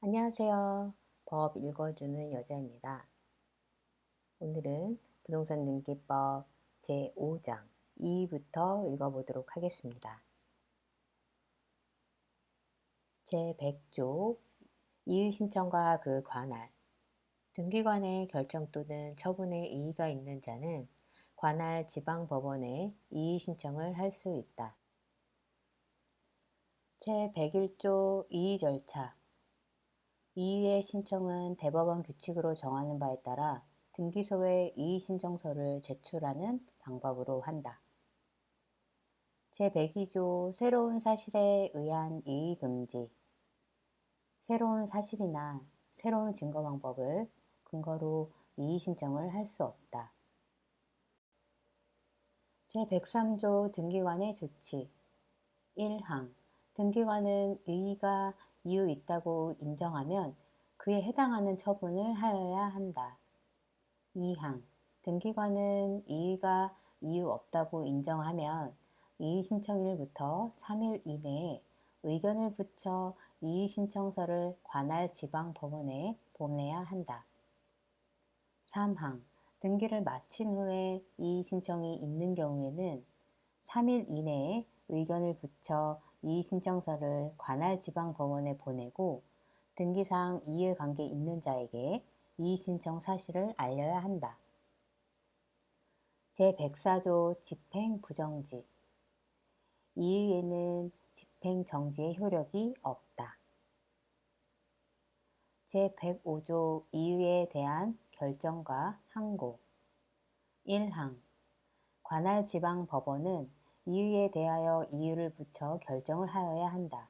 안녕하세요. 법 읽어주는 여자입니다. 오늘은 부동산 등기법 제5장 2부터 읽어보도록 하겠습니다. 제100조 이의 신청과 그 관할 등기관의 결정 또는 처분에 이의가 있는 자는 관할 지방법원에 이의 신청을 할 수 있다. 제101조 이의 절차 이의의 신청은 대법원 규칙으로 정하는 바에 따라 등기소에 이의 신청서를 제출하는 방법으로 한다. 제102조 새로운 사실에 의한 이의 금지 새로운 사실이나 새로운 증거 방법을 근거로 이의 신청을 할 수 없다. 제103조 등기관의 조치 1항 등기관은 의의가 이유 있다고 인정하면 그에 해당하는 처분을 하여야 한다. 2항 등기관은 이의가 이유 없다고 인정하면 이의 신청일부터 3일 이내에 의견을 붙여 이의 신청서를 관할 지방 법원에 보내야 한다. 3항 등기를 마친 후에 이의 신청이 있는 경우에는 3일 이내에 의견을 붙여 이의 신청서를 관할 지방 법원에 보내고 등기상 이해관계 있는 자에게 이의 신청 사실을 알려야 한다. 제104조 집행 부정지 이의에는 집행 정지의 효력이 없다. 제105조 이의에 대한 결정과 항고 1항 관할 지방 법원은 이의에 대하여 이유를 붙여 결정을 하여야 한다.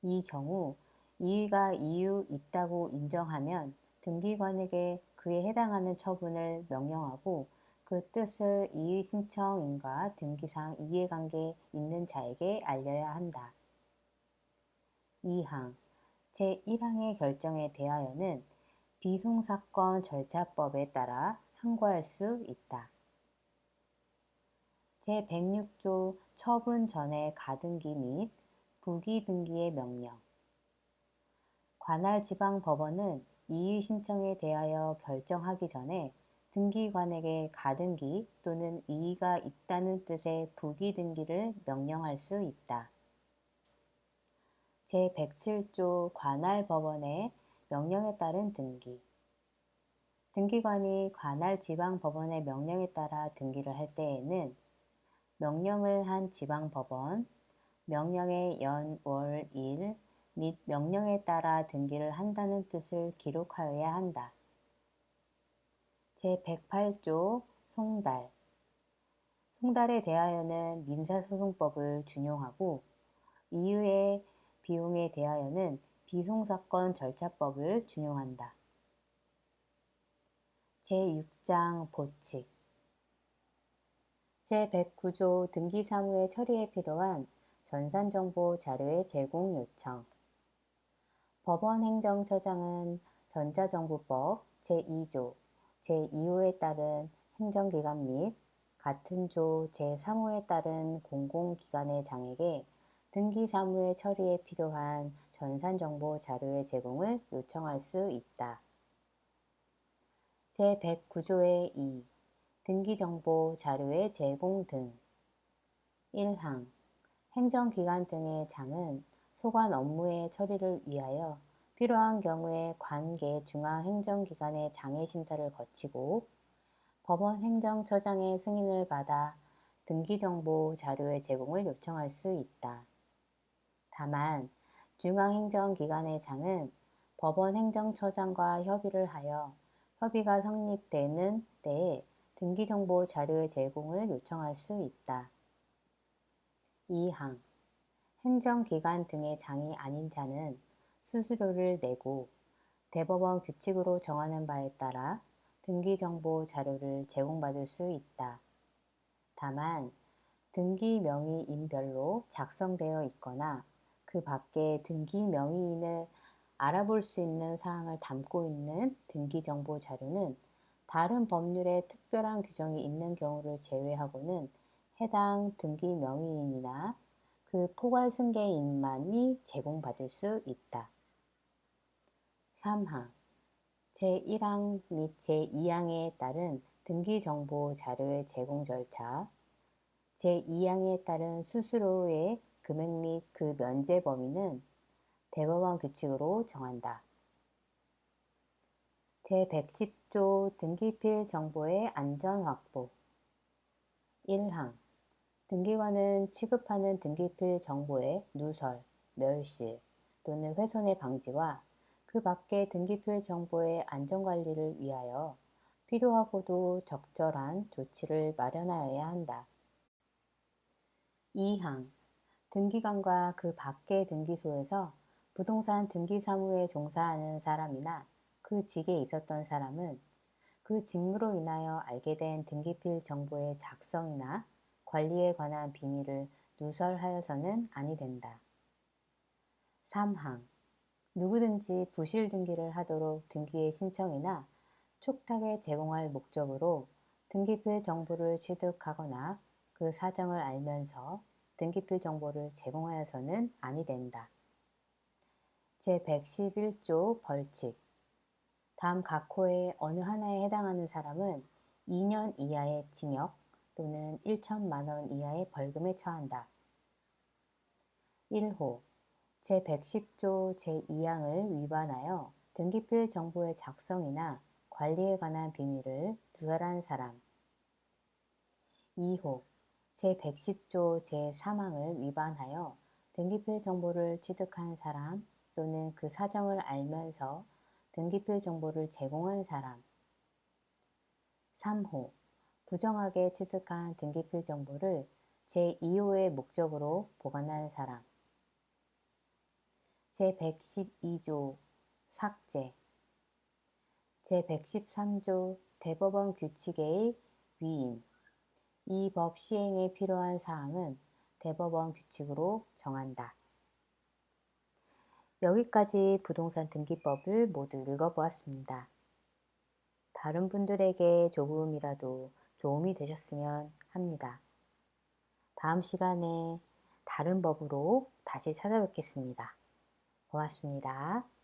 이 경우 이의가 이유 있다고 인정하면 등기관에게 그에 해당하는 처분을 명령하고 그 뜻을 이의 신청인과 등기상 이해관계 있는 자에게 알려야 한다. 2항 제1항의 결정에 대하여는 비송사건 절차법에 따라 항고할 수 있다. 제106조 처분 전의 가등기 및 부기 등기의 명령 관할 지방 법원은 이의 신청에 대하여 결정하기 전에 등기관에게 가등기 또는 이의가 있다는 뜻의 부기 등기를 명령할 수 있다. 제107조 관할 법원의 명령에 따른 등기 등기관이 관할 지방 법원의 명령에 따라 등기를 할 때에는 명령을 한 지방법원, 명령의 연, 월, 일 및 명령에 따라 등기를 한다는 뜻을 기록하여야 한다. 제108조 송달 송달에 대하여는 민사소송법을 준용하고 이후의 비용에 대하여는 비송사건 절차법을 준용한다. 제6장 보칙 제109조 등기사무의 처리에 필요한 전산정보 자료의 제공 요청 법원 행정처장은 전자정보법 제2조 제2호에 따른 행정기관 및 같은 조 제3호에 따른 공공기관의 장에게 등기사무의 처리에 필요한 전산정보 자료의 제공을 요청할 수 있다. 제109조의 2 등기정보 자료의 제공 등 1항 행정기관 등의 장은 소관 업무의 처리를 위하여 필요한 경우에 관계 중앙행정기관의 장애 심사를 거치고 법원 행정처장의 승인을 받아 등기정보 자료의 제공을 요청할 수 있다. 다만 중앙행정기관의 장은 법원 행정처장과 협의를 하여 협의가 성립되는 때에 등기정보 자료의 제공을 요청할 수 있다. 2항 행정기관 등의 장이 아닌 자는 수수료를 내고 대법원 규칙으로 정하는 바에 따라 등기정보 자료를 제공받을 수 있다. 다만 등기 명의인별로 작성되어 있거나 그 밖에 등기 명의인을 알아볼 수 있는 사항을 담고 있는 등기정보 자료는 다른 법률에 특별한 규정이 있는 경우를 제외하고는 해당 등기 명의인이나 그 포괄 승계인만이 제공받을 수 있다. 3항 제1항 및 제2항에 따른 등기 정보 자료의 제공 절차 제2항에 따른 수수료의 금액 및 그 면제 범위는 대법원 규칙으로 정한다. 제110조 등기필 정보의 안전 확보. 1항. 등기관은 취급하는 등기필 정보의 누설, 멸실 또는 훼손의 방지와 그 밖의 등기필 정보의 안전관리를 위하여 필요하고도 적절한 조치를 마련하여야 한다. 2항. 등기관과 그 밖의 등기소에서 부동산 등기사무에 종사하는 사람이나 그 직에 있었던 사람은 그 직무로 인하여 알게 된 등기필 정보의 작성이나 관리에 관한 비밀을 누설하여서는 아니 된다. 3항 누구든지 부실 등기를 하도록 등기의 신청이나 촉탁에 제공할 목적으로 등기필 정보를 취득하거나 그 사정을 알면서 등기필 정보를 제공하여서는 아니 된다. 제111조 벌칙 다음 각 호의 어느 하나에 해당하는 사람은 2년 이하의 징역 또는 1천만 원 이하의 벌금에 처한다. 1호 제110조 제2항을 위반하여 등기필 정보의 작성이나 관리에 관한 비밀을 누설한 사람 2호 제110조 제3항을 위반하여 등기필 정보를 취득한 사람 또는 그 사정을 알면서 등기필 정보를 제공한 사람. 3호 부정하게 취득한 등기필 정보를 제2호의 목적으로 보관한 사람. 제112조 삭제. 제113조 대법원 규칙의 위임. 이 법 시행에 필요한 사항은 대법원 규칙으로 정한다. 여기까지 부동산 등기법을 모두 읽어보았습니다. 다른 분들에게 조금이라도 도움이 되셨으면 합니다. 다음 시간에 다른 법으로 다시 찾아뵙겠습니다. 고맙습니다.